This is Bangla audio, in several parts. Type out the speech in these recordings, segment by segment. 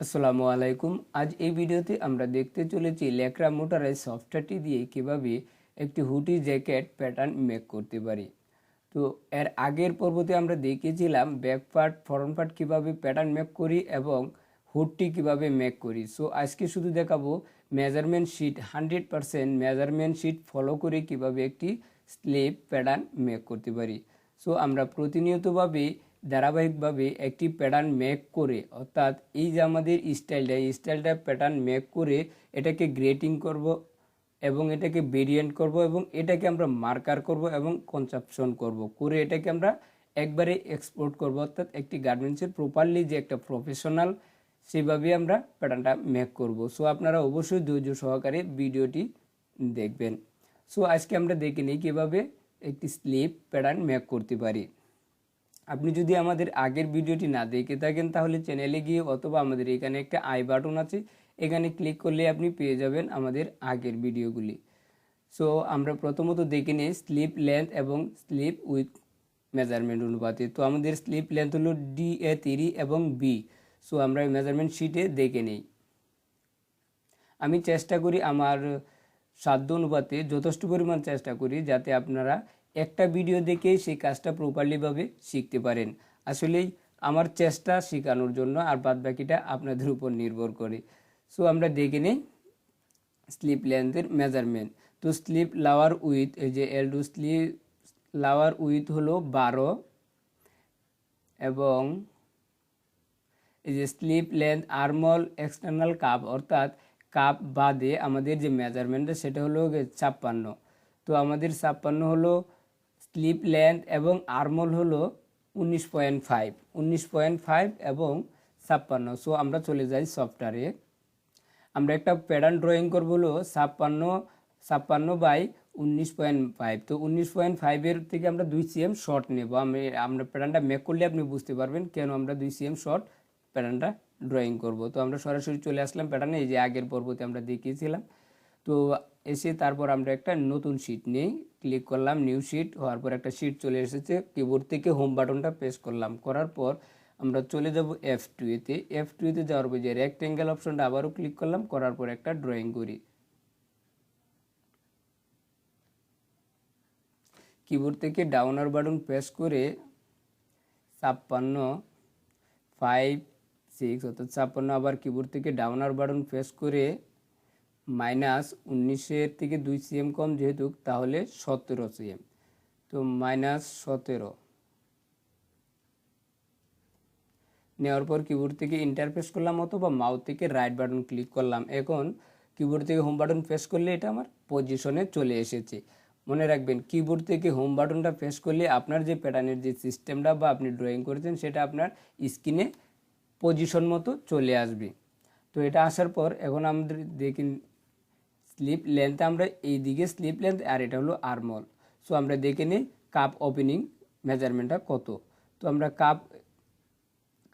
আসসালামু আলাইকুম। আজ এই ভিডিওতে আমরা দেখতে চলেছি লেকরা মোটরের সফটওয়্যারটি দিয়ে কীভাবে একটি হুডি জ্যাকেট প্যাটার্ন মেক করতে পারি। তো এর আগের পর্বতে আমরা দেখিয়েছিলাম ব্যাক পার্ট ফ্রন্ট পার্ট কীভাবে প্যাটার্ন মেক করি এবং হুডটি কীভাবে মেক করি। সো আজকে শুধু দেখাবো measurement sheet, hundred percent measurement sheet follow করে কীভাবে একটি স্লিপ প্যাটার্ন মেক করতে পারি। সো আমরা প্রতিনিয়তভাবে ধারাবাহিকভাবে একটি প্যাটার্ন মেক করে, অর্থাৎ এই যে আমাদের স্টাইলটা এই স্টাইলটা প্যাটার্ন মেক করে এটাকে গ্রেটিং করব এবং এটাকে ভেরিয়েন্ট করব এবং এটাকে আমরা মার্কার করব এবং কনসাপশন করব। করে এটাকে আমরা একবারে এক্সপোর্ট করব, অর্থাৎ একটি গার্মেন্টসের প্রপারলি যে একটা প্রফেশনাল সেভাবে আমরা প্যাটার্নটা মেক করব। সো আপনারা অবশ্যই ধৈর্য সহকারে ভিডিওটি দেখবেন। সো আজকে আমরা দেখে নিই কীভাবে একটি স্লিপ প্যাটার্ন মেক করতে পারি। আপনি যদি আমাদের আগের ভিডিওটি না দেখে থাকেন, তাহলে চ্যানেলে গিয়ে অথবা আমাদের এখানে একটা আই বাটন আছে, এখানে ক্লিক করলে আপনি পেয়ে যাবেন আমাদের আগের ভিডিওগুলি। সো আমরা প্রথমত দেখে নিই স্লিপ লেন্থ এবং স্লিপ উইথ মেজারমেন্ট অনুপাতে। তো আমাদের স্লিপ লেন্থ হলো ডি এ তিরি এবং বি সো আমরা মেজারমেন্ট শিটে দেখে নিই। আমি চেষ্টা করি আমার সাধ্য অনুপাতে যথেষ্ট পরিমাণ চেষ্টা করি, যাতে আপনারা একটা ভিডিও দেখেই সেই কাজটা প্রপারলিভাবে শিখতে পারেন। আসলেই আমার চেষ্টা শেখানোর জন্য আর বাদ বাকিটা আপনাদের উপর নির্ভর করে। সো আমরা দেখে নিই স্লিপ লেন্থের মেজারমেন্ট তো স্লিপ লাওয়ার উইথ এই যে এল স্লিপ লাওয়ার উইথ হলো বারো এবং এই যে slip length armhole external cup অর্থাৎ কাপ বাদে আমাদের যে মেজারমেন্টটা সেটা হলো ছাপ্পান্ন। তো আমাদের ছাপ্পান্ন হলো স্লিপ লেন্থ এবং আর্মল হলো উনিশ পয়েন্ট ফাইভ, উনিশ পয়েন্ট ফাইভ এবং ছাপ্পান্ন। সো আমরা চলে যাই সফটওয়্যারে। আমরা একটা প্যাটার্ন ড্রয়িং করব হলো ছাপ্পান্ন ছাপ্পান্ন বাই উনিশ পয়েন্ট ফাইভ। তো উনিশ পয়েন্ট ফাইভের থেকে আমরা দুই সিএম শর্ট নেব। আমি, আমরা প্যাটার্নটা মেক করলে আপনি বুঝতে পারবেন কেন আমরা দুই সিএম শর্ট প্যাটার্নটা ড্রয়িং করব। তো আমরা সরাসরি চলে আসলাম প্যাটার্নে এই যে আগের পর্বতে আমরা দেখিয়েছিলাম। তো এসে তারপর আমরা একটা নতুন শিট নিই ক্লিক করলাম নিউ শিট হওয়ার পর একটা শিট চলে এসেছে কিবোর্ড থেকে হোম বাটনটা প্রেস করলাম। করার পর আমরা চলে যাব এফ টুয়েতে এফ টুয়েতে যাওয়ার পর যে রেক্টেঙ্গেল অপশনটা আবারও ক্লিক করলাম, করার পর একটা ড্রয়িং করি। কিবোর্ড থেকে ডাউনার বাটন প্রেস করে ছাপ্পান্ন ফাইভ সিক্স অর্থাৎ ছাপ্পান্ন আবার কিবোর্ড থেকে ডাউনার বাটন প্রেস করে মাইনাস উনিশের থেকে দুই সিএম কম যেহেতু, তাহলে সতেরো সিএম। তো মাইনাস সতেরো। নেওয়ার পর কিবোর্ড থেকে ইন্টারপ্রেস করলাম অথবা মাউথ থেকে রাইট বাটন ক্লিক করলাম। এখন কিবোর্ড থেকে হোম বাটন প্রেস করলে এটা আমার পজিশনে চলে এসেছে। মনে রাখবেন কিবোর্ড থেকে হোম বাটনটা প্রেস করলে আপনার যে প্যাটার্নের যে সিস্টেমটা বা আপনি ড্রয়িং করেছেন, সেটা আপনার স্ক্রিনে পজিশন মতো চলে আসবে। তো এটা আসার পর এখন আমাদের দেখি স্লিপ লেন্থ আমরা এই দিকে স্লিপ লেন্থ আর এটা হলো আর্মল। সো আমরা দেখে নিই কাপ ওপেনিং মেজারমেন্টটা কত। তো আমরা কাপ,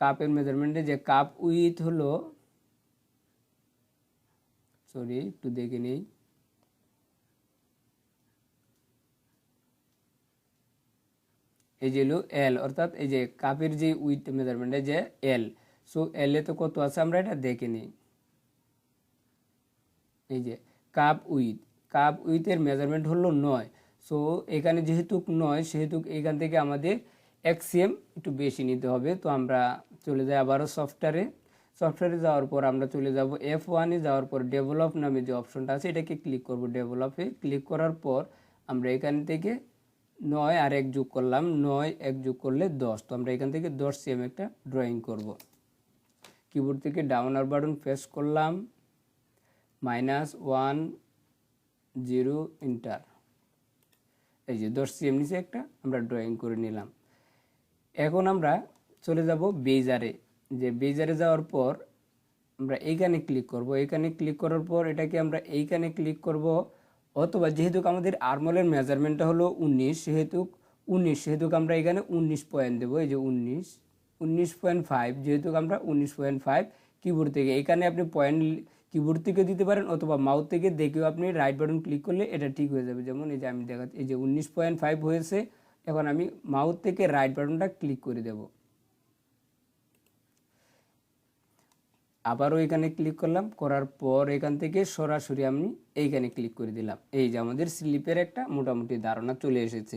কাপের মেজারমেন্টে যে কাপ উইথ হলো সরি একটু দেখে নিই। এই যে হলো এল অর্থাৎ এই যে কাপের যে উইথ মেজারমেন্ট যে এল সো এল এ তো কত আছে আমরা এটা দেখে নিই। এই যে কাপ উইথ। কাপ উইথের মেজারমেন্ট হলো নয়। সো এখানে যেহেতু নয়, সেহেতু এখান থেকে আমাদের এক্সিএম একটু বেশি নিতে হবে। তো আমরা চলে যাই আবারও সফটওয়্যারে সফটওয়্যারে যাওয়ার পর আমরা চলে যাব এফ ওয়ানে যাওয়ার পর ডেভেলপ নামে যে অপশনটা আছে, এটাকে ক্লিক করব ডেভেলপে ক্লিক করার পর আমরা এখান থেকে নয় আর এক যোগ করলাম। নয়, এক যোগ করলে দশ। তো আমরা এখান থেকে দশ সিএম একটা ড্রয়িং করব। কিবোর্ড থেকে ডাউন আর বাটন প্রেস করলাম। Minus one zero enter. এই যে দশ সিএম নিচে একটা আমরা ড্রয়িং করে নিলাম। এখন আমরা চলে যাব বেজারে। যে বেজারে যাওয়ার পর আমরা এইখানে ক্লিক করব। এইখানে ক্লিক করার পর এটাকে আমরা এইখানে ক্লিক করব। অথবা যেহেতু আমাদের আর্মলের মেজারমেন্টটা হলো উনিশ, সেহেতু উনিশ, সেহেতু আমরা এখানে উনিশ পয়েন্ট দেবো। এই যে উনিশ উনিশ পয়েন্ট ফাইভ যেহেতু আমরা উনিশ পয়েন্ট ফাইভ কিবোর্ড থেকে। এখানে আপনি পয়েন্ট কিবোর্ড থেকে দিতে পারেন অথবা মাউথ থেকে দেখেও আপনি রাইট বাটন ক্লিক করলে এটা ঠিক হয়ে যাবে। যেমন এই যে আমি দেখাচ্ছি এই যে উনিশ পয়েন্ট ফাইভ হয়েছে, এখন আমি মাউথ থেকে রাইট বাটনটা ক্লিক করে দেব। আবারও এখানে ক্লিক করলাম, করার পর এখান থেকে সরাসরি আমি এইখানে ক্লিক করে দিলাম। এই যে আমাদের স্লিপের একটা মোটামুটি ধারণা চলে এসেছে।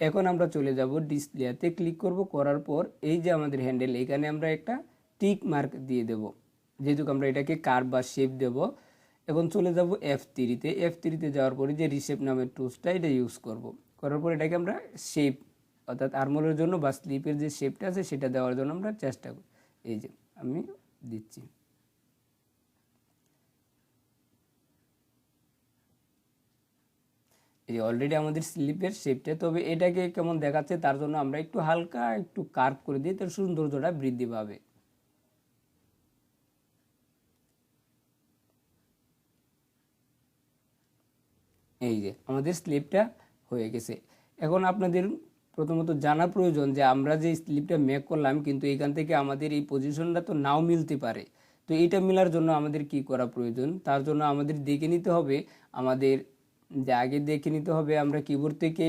এখন আমরা চলে যাব ডিসপ্লেতে ক্লিক করব, করার পর এই যে আমাদের হ্যান্ডেল এখানে আমরা একটা টিক মার্ক দিয়ে দেব। যেহেতু আমরা এটাকে কার বা শেপ দেব, এখন চলে যাব এফ থ্রিতে এফ থ্রিতে যাওয়ার পরে যে রিসেপ নামের টুলসটা এটা ইউজ করব। করার পর এটাকে আমরা শেপ অর্থাৎ আর্মলের জন্য বা স্লিপের যে শেপটা আছে, সেটা দেওয়ার জন্য আমরা চেষ্টা করি। এই যে, আমি দিচ্ছি। এই অলরেডি আমাদের স্লিপের শেপটা তবে এটাকে কেমন দেখাচ্ছে, তার জন্য আমরা একটু হালকা একটু কার্ভ করে দিই তার সৌন্দর্যটা বৃদ্ধি পাবে। এই যে, আমাদের স্লিপটা হয়ে গেছে। এখন আপনাদের প্রথমত জানা প্রয়োজন যে, আমরা যে স্লিপটা মেক করলাম, কিন্তু এখান থেকে আমাদের এই পজিশনটা তো নাও মিলতে পারে। তো এটা মিলার জন্য আমাদের কি করা প্রয়োজন? তার জন্য আমাদের দেখে নিতে হবে, আমাদের যে আগে দেখে নিতে হবে, আমরা কিবোর্ড থেকে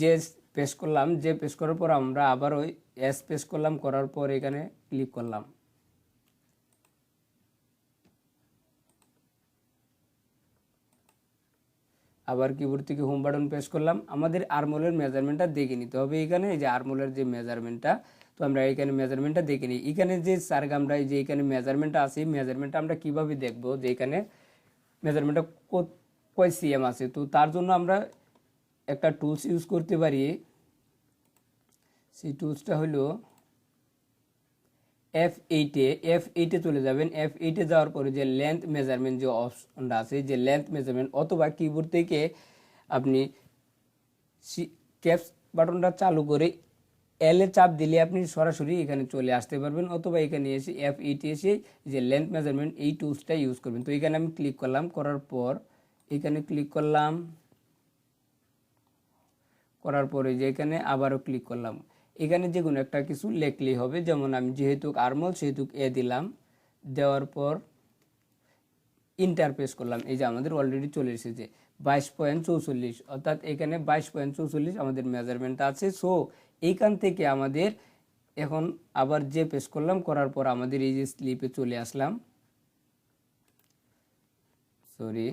যে পেশ করলাম, যে পেশ করার পর আমরা আবার ওই এস পেশ করলাম, করার পর এখানে ক্লিক করলাম। আবার কিবোর্ড থেকে হোম বাটন প্রেস করলাম। আমাদের আরমোলের মেজারমেন্টটা দেখে নিতে হবে এখানে, এই যে আরমোলের যে মেজারমেন্টটা তো আমরা এখানে মেজারমেন্টটা দেখে নিই। এখানে যে সার্গ আমরা যে এখানে মেজারমেন্টটা আছে মেজারমেন্টটা আমরা কীভাবে দেখব যে এখানে মেজারমেন্টটা কয় সিএম আছে? তো তার জন্য আমরা একটা টুলস ইউজ করতে পারি। সেই টুলসটা হলো এফ এইটে এফ এইটে চলে যাবেন। এফ এইটে যাওয়ার পরে যে লেন্থ মেজারমেন্ট যে অপশনটা আছে, যে লেন্থ মেজারমেন্ট অথবা কিবোর্ড থেকে আপনি ক্যাপস বাটনটা চালু করে এল চাপ দিলে আপনি সরাসরি এখানে চলে আসতে পারবেন অথবা এখানে এসে এফ এইটে এসে যে লেন্থ মেজারমেন্ট এই টুলসটা ইউজ করবেন। তো এখানে আমি ক্লিক করলাম, করার পর এখানে ক্লিক করলাম, করার পরে যে এখানে আবারও ক্লিক করলাম। এখানে যে কোনো একটা কিছু লেখলেই হবে। যেমন আমি যেহেতু আরমল সেহেতু এ দিলাম। দেওয়ার পর ইন্টারপ্রেস করলাম। এই যে আমাদের অলরেডি চলে এসেছে। বাইশ পয়েন্ট চৌচল্লিশ, অর্থাৎ এখানে বাইশ পয়েন্ট চৌচল্লিশ আমাদের মেজারমেন্ট আছে। সো এইখান থেকে আমাদের এখন আবার যে পেস করলাম, করার পর আমাদের এই যে স্লিপে চলে আসলাম। সরি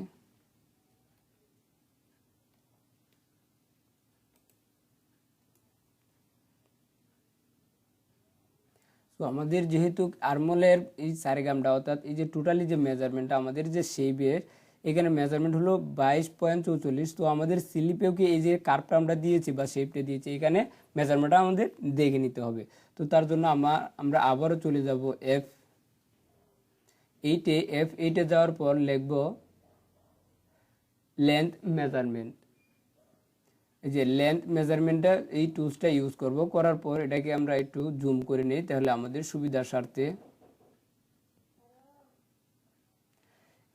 তো আমাদের যেহেতু আরমোলের এই সারেগামটা, অর্থাৎ এই যে টোটালি যে মেজারমেন্টটা আমাদের যে শেপের এখানে মেজারমেন্ট হলো বাইশ পয়েন্ট চৌচল্লিশ। তো আমাদের স্লিপেও কি এই যে কার্ভটা আমরা দিয়েছি বা শেপটা দিয়েছি, এখানে মেজারমেন্টটা আমাদের দেখে নিতে হবে। তো তার জন্য আমার আমরা আবারও চলে যাব এফ এইটে এফ এইটে যাওয়ার পর লিখব লেন্থ মেজারমেন্ট এই যে লেন্থ মেজারমেন্টটা এই টুলসটা ইউজ করব। করার পর এটাকে আমরা একটু জুম করে নিই, তাহলে আমাদের সুবিধার স্বার্থে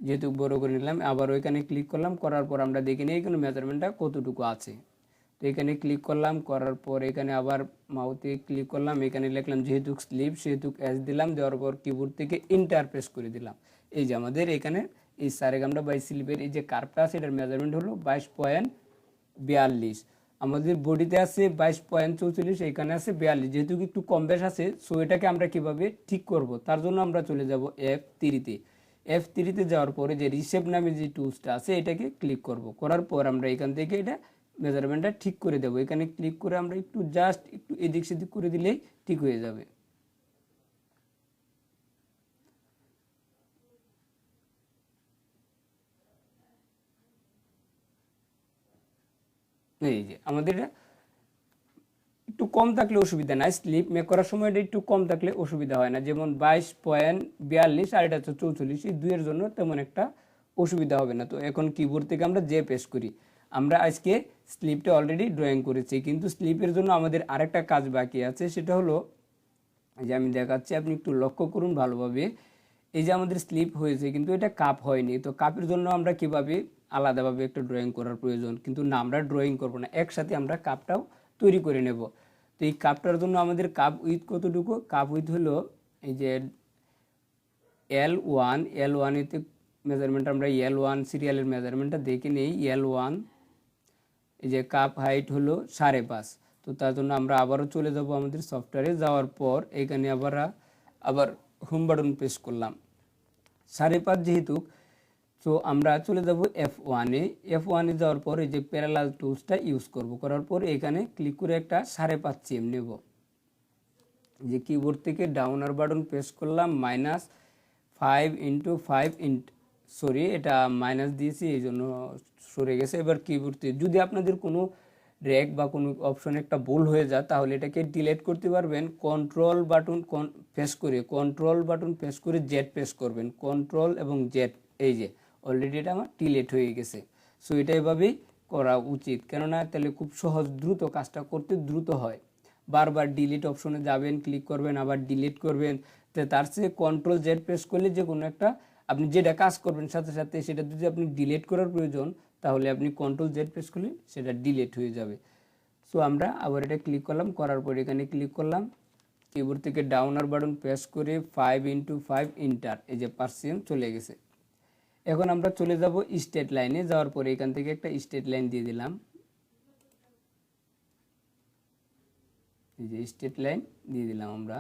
যেহেতু বড় করে নিলাম, আবার ওইখানে ক্লিক করলাম, করার পর আমরা দেখে নিই এখানে মেজারমেন্টটা কতটুকু আছে। তো এখানে ক্লিক করলাম, করার পর এখানে আবার মাউতে ক্লিক করলাম, এখানে লিখলাম যেহেতু স্লিপ সেহেতু এস দিলাম, দেওয়ার পর কিবোর্ড থেকে ইন্টারপ্রেস করে দিলাম। এই যে আমাদের এখানে এই সারেগামটা বাই স্লিপের এই যে কার্ভটা আছে, এটার মেজারমেন্ট হলো বাইশ পয়েন্ট বিয়াল্লিশ। আমাদের বডিতে আছে বাইশ পয়েন্ট চৌচল্লিশ এখানে আছে বিয়াল্লিশ। যেহেতু একটু কম বেশ আছে সো এটাকে আমরা কীভাবে ঠিক করব? তার জন্য আমরা চলে যাব এফ থ্রিতে এফ থ্রিতে যাওয়ার পরে যে রিসেপ নামে যে টুলসটা আছে, এটাকে ক্লিক করব। করার পর আমরা এখান থেকে এটা মেজারমেন্টটা ঠিক করে দেবো। এখানে ক্লিক করে আমরা একটু জাস্ট একটু এদিক সেদিক করে দিলেই ঠিক হয়ে যাবে। এই যে, আমাদের একটু কম থাকলে অসুবিধা নাই। স্লিপ মেক করার সময় একটু কম থাকলে অসুবিধা হয় না। যেমন বাইশ পয়েন্ট বিয়াল্লিশ আর এটা হচ্ছে চৌচল্লিশ, এই দুইয়ের জন্য তেমন একটা অসুবিধা হবে না। তো এখন কিবোর্ড থেকে আমরা যে পেশ করি, আমরা আজকে স্লিপটা অলরেডি ড্রয়িং করেছি। কিন্তু স্লিপের জন্য আমাদের আরেকটা কাজ বাকি আছে, সেটা হলো যে আমি দেখাচ্ছি, আপনি একটু লক্ষ্য করুন ভালোভাবে। এই যে আমাদের স্লিপ হয়েছে, কিন্তু এটা কাপ হয়নি। তো কাপের জন্য আমরা কীভাবে আলাদাভাবে একটা ড্রয়িং করার প্রয়োজন। কিন্তু না, আমরা ড্রয়িং করব না। একসাথে আমরা কাপটাও তৈরি করে নেব। তো এই কাপটার জন্য আমাদের কাপ উইথ কতটুকু? কাপ উইথ হলো এই যে এল ওয়ান এল ওয়ানেতে মেজারমেন্ট আমরা এল ওয়ান সিরিয়ালের মেজারমেন্টটা দেখে নেই। এল ওয়ান এই যে কাপ হাইট হলো সাড়ে পাঁচ। তো তার জন্য আমরা আবারও চলে যাব আমাদের সফটওয়্যারে যাওয়ার পর এখানে আবার আবার হোম বাটন প্রেস করলাম। সাড়ে পাঁচ যেহেতু তো আমরা চলে যাব এফ ওয়ানে এফ ওয়ানে যাওয়ার পর যে প্যারালাল টুলসটা ইউজ করব, করার পর এখানে ক্লিক করে একটা সাড়ে পাঁচ সিএম নেব। যে কিবোর্ড থেকে ডাউনার বাটন প্রেস করলাম মাইনাস ফাইভ ইন্টু ফাইভ ইন্ট সরি এটা মাইনাস দিয়েছি, এই জন্য সরে গেছে। এবার কিবোর্ড থেকে যদি আপনাদের কোনো র্যাক বা কোনো অপশন একটা ভুল হয়ে যায়, তাহলে এটাকে ডিলেট করতে পারবেন। কন্ট্রোল বাটন প্রেস করে কন্ট্রোল বাটন প্রেস করে জেড প্রেস করবেন। কন্ট্রোল এবং জেড এই যে। অলরেডি এটা আমার ডিলিট হয়ে গেছে। সো এটা এভাবেই করা উচিত। কেননা তাহলে খুব সহজ, দ্রুত কাজটা করতে দ্রুত হয়। বারবার ডিলিট অপশনে যাবেন ক্লিক করবেন, আবার ডিলিট করবেন। তো তার চেয়ে কন্ট্রোল জেড প্রেস করলে যে কোনো একটা, আপনি যেটা কাজ করবেন সাথে সাথে সেটা যদি আপনি ডিলিট করার প্রয়োজন, তাহলে আপনি কন্ট্রোল জেড প্রেস করলে সেটা ডিলিট হয়ে যাবে। সো আমরা আবার এটা ক্লিক করলাম, করার পর এখানে ক্লিক করলাম। কিবোর্ড থেকে ডাউনার বাটন প্রেস করে ফাইভ ইন্টু ফাইভ ইন্টার এই যে পার্সিয়াম চলে গেছে। এখন আমরা চলে যাব স্টেট লাইনে, যাওয়ার পরে এখান থেকে একটা স্টেট লাইন দিয়ে দিলাম। স্টেট লাইন দিয়ে দিলাম আমরা।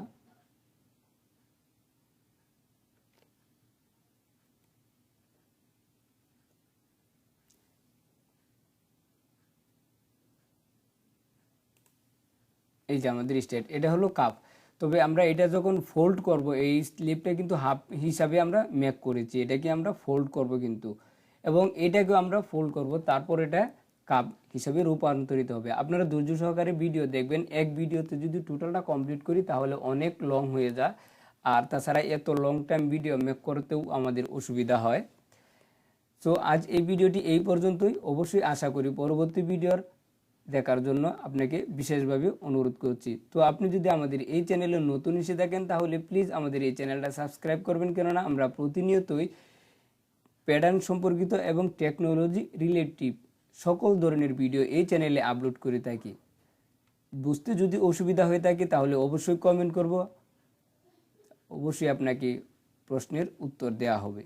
এই যে আমাদের স্টেট, এটা হলো কাপ। তবে আমরা এটা যখন ফোল্ড করব, এই স্লিপটা কিন্তু হাফ হিসাবে আমরা মেক করেছি, এটাকে আমরা ফোল্ড করব কিন্তু। এবং এটাকেও আমরা ফোল্ড করব, তারপর এটা কাপ হিসাবে রূপান্তরিত হবে। আপনারা ধৈর্য সহকারে ভিডিও দেখবেন, এক ভিডিওতে যদি টোটালটা কমপ্লিট করি, তাহলে অনেক লং হয়ে যায়। আর তাছাড়া এত লং টাইম ভিডিও মেক করতেও আমাদের অসুবিধা হয়। সো আজ এই ভিডিওটি এই পর্যন্তই। অবশ্যই আশা করি পরবর্তী ভিডিওর দেখার জন্য আপনাকে বিশেষভাবে অনুরোধ করছি। তো আপনি যদি আমাদের এই চ্যানেলে নতুন এসে থাকেন, তাহলে প্লিজ আমাদের এই চ্যানেলটা সাবস্ক্রাইব করবেন। কেননা আমরা প্রতিনিয়তই প্যাটার্ন সম্পর্কিত এবং টেকনোলজি রিলেটিভ সকল ধরনের ভিডিও এই চ্যানেলে আপলোড করে থাকি। বুঝতে যদি অসুবিধা হয়ে থাকে, তাহলে অবশ্যই কমেন্ট করব। অবশ্যই আপনাকে প্রশ্নের উত্তর দেওয়া হবে।